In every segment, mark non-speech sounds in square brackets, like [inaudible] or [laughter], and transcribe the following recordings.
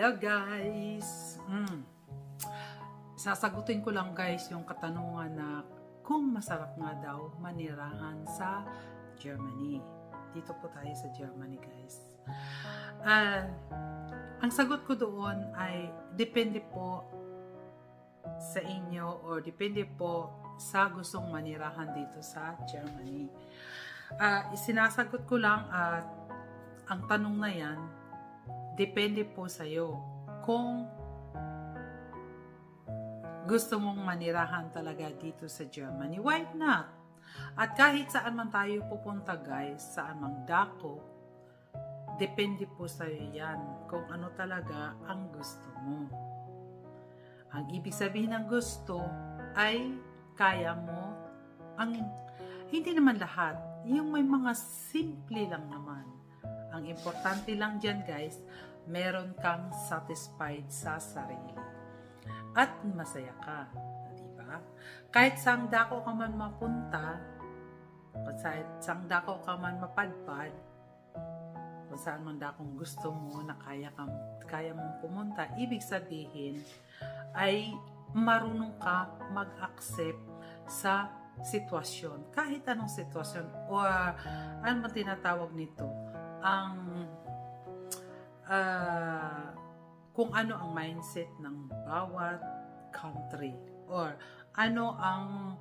Hello guys! Mm. Sasagutin ko lang guys yung katanungan na kung masarap nga daw manirahan sa Germany. Dito po tayo sa Germany guys. Ah, ang sagot ko doon ay depende po sa inyo or depende po sa gustong manirahan dito sa Germany. Ah, isinasagot ko lang at ang tanong na yan, depende po sa iyo kung gusto mong manirahan talaga dito sa Germany. Why not? At kahit saan man tayo pupunta guys, saan mang dako, depende po sa iyo yan kung ano talaga ang gusto mo. Ang ibig sabihin ng gusto ay kaya mo ang hindi naman lahat, yung may mga simple lang naman. Ang importante lang dyan guys, meron kang satisfied sa sarili. At masaya ka. Di ba? Kahit sang dako ka man mapunta, kahit sang dako ka man mapadpad, kung saan man dakong gusto mo na kaya, kang, kaya mong pumunta, ibig sabihin ay marunong ka mag-accept sa sitwasyon. Kahit anong sitwasyon o uh, ano man tinatawag nito, ang ah, kung ano ang mindset ng bawat country or ano ang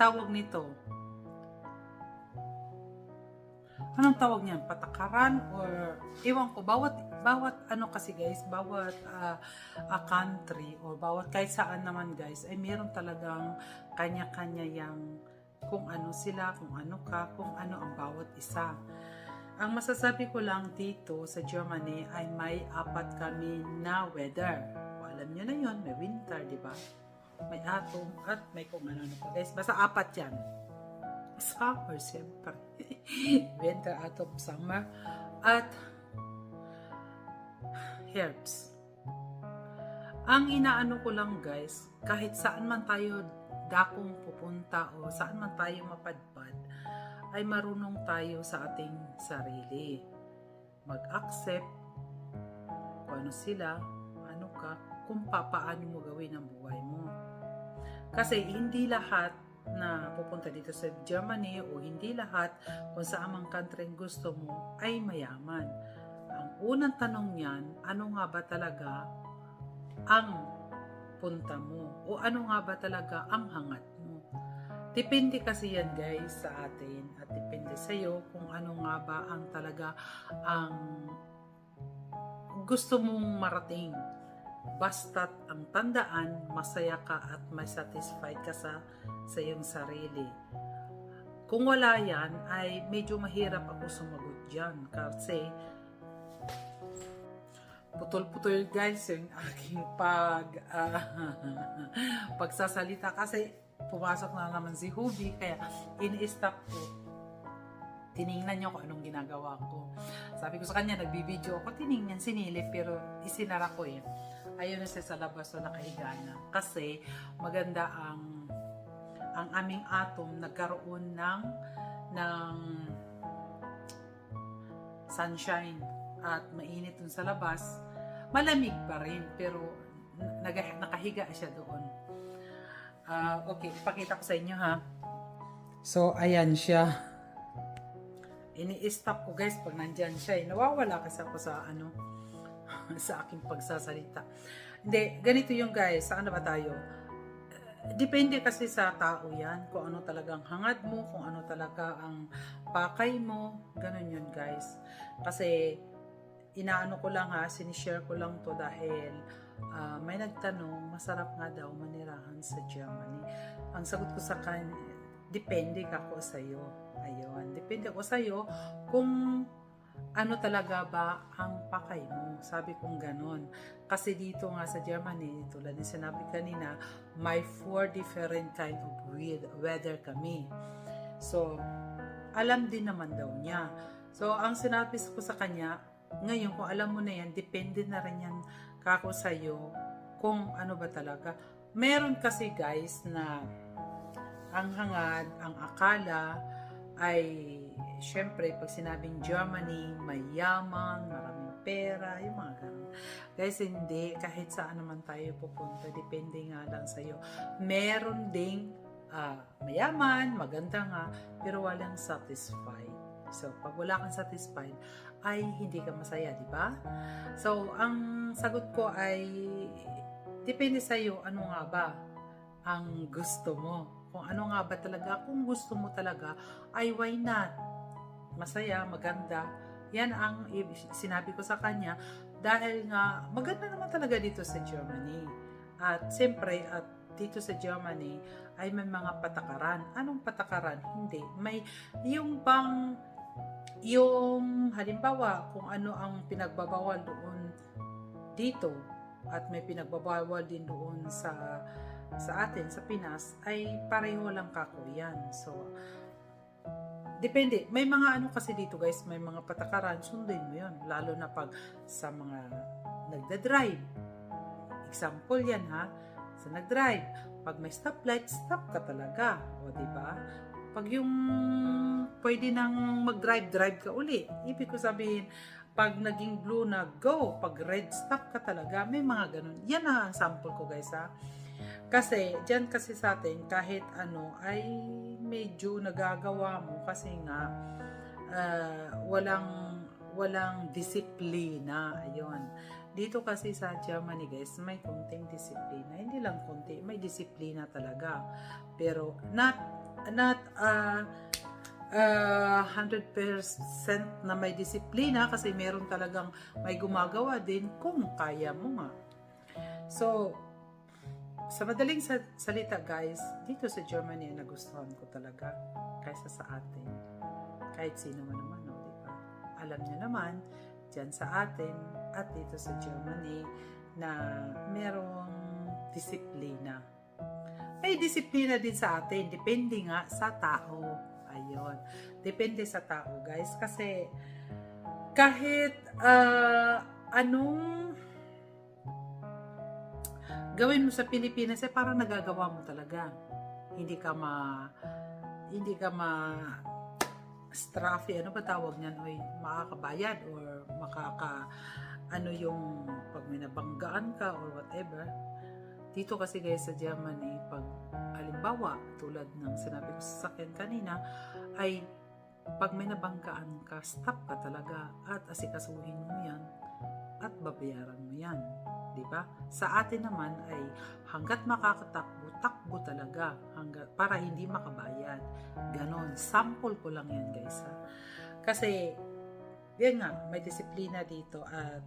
tawag nito? Anong tawag niyan? Patakaran or iwan ko bawat bawat ano kasi guys bawat ah, a country or bawat kahit saan naman guys ay meron talagang kanya-kanya yang kung ano sila kung ano ka kung ano ang bawat isa ang masasabi ko lang dito sa Germany ay may apat kami na weather. O, alam nyo na yon may winter, di ba? May autumn at may kung ano pa. Guys, basta apat yan. Summer, siyempre. [laughs] winter, autumn, summer. At herbs. Ang inaano ko lang guys, kahit saan man tayo dakong pupunta o saan man tayo mapadpad, ay marunong tayo sa ating sarili. Mag-accept kung ano sila, ano ka, kung papaano mo gawin ang buhay mo. Kasi hindi lahat na pupunta dito sa Germany o hindi lahat kung saan mang country gusto mo ay mayaman. Ang unang tanong niyan, ano nga ba talaga ang punta mo? O ano nga ba talaga ang hangat? Depende kasi yan guys sa atin at depende sa iyo kung ano nga ba ang talaga ang gusto mong marating. Basta't ang tandaan, masaya ka at may satisfied ka sa, sa iyong sarili. Kung wala yan, ay medyo mahirap ako sumagot dyan kasi putol-putol guys yung aking pag ah, [laughs] pagsasalita kasi pumasok na naman si Hubi kaya in-stop ko. Tiningnan niyo kung anong ginagawa ko. Sabi ko sa kanya nagbibideo ako. Tiningnan sinilip pero isinara ko eh ayun na siya sa labas so nakahiga na. Kasi maganda ang ang aming atom nagkaroon ng ng sunshine at mainit dun sa labas. Malamig pa rin pero nag- nakahiga siya doon Ah, okay, ipakita ko sa inyo ha. So, ayan siya. Ini-stop ko guys pag nandyan siya. Eh. Nawawala kasi ako sa ano, [laughs] sa aking pagsasalita. Hindi, ganito yung guys. Saan na ba tayo? Depende kasi sa tao yan. Kung ano talagang hangad mo, kung ano talaga ang pakay mo. Ganon yun guys. Kasi, inaano ko lang ha, sinishare ko lang to dahil ah, may nagtanong, masarap nga daw manirahan sa Germany. Ang sagot ko sa kanya, depende ka ko sa iyo. Ayun, depende ko sa iyo kung ano talaga ba ang pakay mo. Sabi kong ganon. Kasi dito nga sa Germany, tulad ng sinabi kanina, may four different kind of weather kami. So, alam din naman daw niya. So, ang sinabi ko sa kanya, ngayon, kung alam mo na yan, depende na rin yan kako sa'yo kung ano ba talaga. Meron kasi guys na ang hangad, ang akala ay syempre pag sinabing Germany, mayaman, maraming pera, yung mga ganun. Guys, hindi. Kahit saan naman tayo pupunta, depende nga lang sa'yo. Meron ding ah, mayaman, maganda nga, pero walang satisfied. So, pag wala kang satisfied, ay hindi ka masaya, di ba? So, ang sagot ko ay depende sa iyo ano nga ba ang gusto mo. Kung ano nga ba talaga, kung gusto mo talaga, ay why not? Masaya, maganda. Yan ang sinabi ko sa kanya dahil nga maganda naman talaga dito sa Germany. At siyempre, at dito sa Germany ay may mga patakaran. Anong patakaran? Hindi. May yung bang yung halimbawa kung ano ang pinagbabawal doon dito at may pinagbabawal din doon sa sa atin sa Pinas ay pareho lang kako yan. So depende. May mga ano kasi dito guys, may mga patakaran, sundin mo yun. Lalo na pag sa mga nagda-drive. Example yan ha. Sa nag-drive, pag may stoplight, stop ka talaga. O, di ba? Pag yung pwede nang mag-drive, drive ka uli. Ibig ko sabihin, pag naging blue na, go. Pag red, stop ka talaga. May mga ganun. Yan na ang sample ko guys ha. Kasi, dyan kasi sa atin, kahit ano, ay medyo nagagawa mo kasi nga, ah, walang, walang disiplina. Ayun. Dito kasi sa Germany guys, may konting disiplina. Hindi lang konti, may disiplina talaga. Pero not not uh, uh, 100% na may disiplina kasi meron talagang may gumagawa din kung kaya mo nga. So, sa madaling sa- salita guys, dito sa Germany nagustuhan ko talaga kaysa sa atin. Kahit sino man naman, no, di ba? Alam niyo naman, dyan sa atin at dito sa Germany na merong disiplina. May disiplina din sa atin, depende nga sa tao. Ayun. Depende sa tao, guys. Kasi kahit ah, anong gawin mo sa Pilipinas, eh parang nagagawa mo talaga. Hindi ka ma hindi ka ma straffy, ano ba tawag niyan? Oy, makakabayad or makaka ano yung pag may nabanggaan ka or whatever. Dito kasi guys sa Germany, pag halimbawa, tulad ng sinabi ko sa akin kanina, ay pag may nabanggaan ka, stop ka talaga at asikasuhin mo yan at babayaran mo yan. Ba? Sa atin naman ay hanggat makakatakbo, takbo talaga hanggat, para hindi makabayad. Ganon. Sample ko lang yan guys. Ha? Kasi, yan nga, may disiplina dito at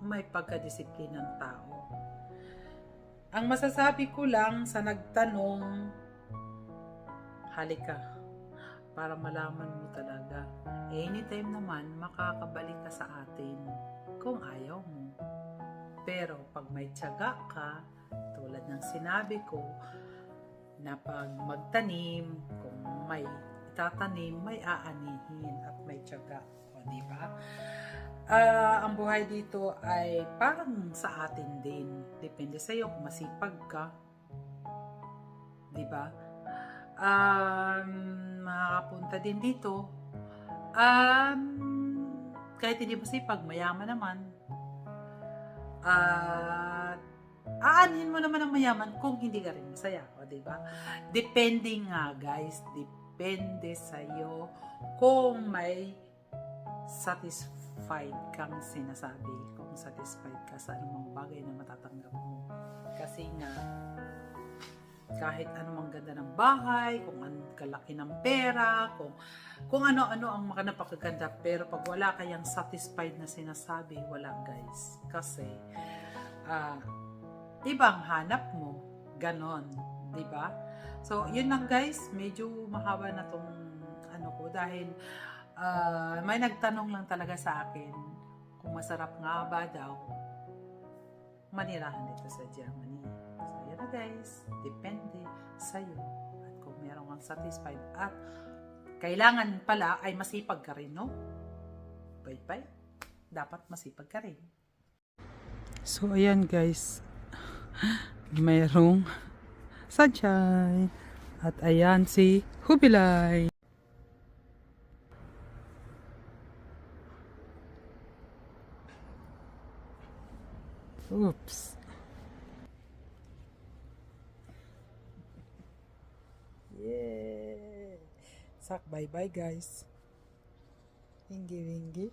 may pagkadisiplinang tao. Ang masasabi ko lang sa nagtanong, halika, para malaman mo talaga. Anytime naman, makakabalik ka sa atin kung ayaw mo. Pero pag may tiyaga ka, tulad ng sinabi ko, na pag magtanim, kung may itatanim, may aanihin at may tiyaga. O, di ba? Ah, ang buhay dito ay parang sa atin din. Depende sa iyo kung masipag ka. 'Di ba? Um, makakapunta din dito. Um, kahit hindi masipag, mayaman naman. At aanhin mo naman ang mayaman kung hindi ka rin masaya, o 'di ba? Depende nga, guys, depende sa iyo kung may satisfied kang sinasabi kung satisfied ka sa anumang bagay na matatanggap mo kasi nga kahit anumang ganda ng bahay, kung anong kalaki ng pera, kung kung ano-ano ang mga napakaganda, pero pag wala kayang satisfied na sinasabi, wala guys. Kasi, ah, ibang hanap mo, ganon, di ba? So, yun lang guys, medyo mahaba na tong ano ko dahil Ah, may nagtanong lang talaga sa akin kung masarap nga ba daw manirahan dito sa Germany. So, yun na guys. Depende sa'yo. At kung meron kang satisfied at kailangan pala ay masipag ka rin, no? Bye-bye. Dapat masipag ka rin. So, ayan guys. Mayroong sunshine. At ayan si Hubilay. Oops. Yeah. Bye bye guys. Ingi wingi.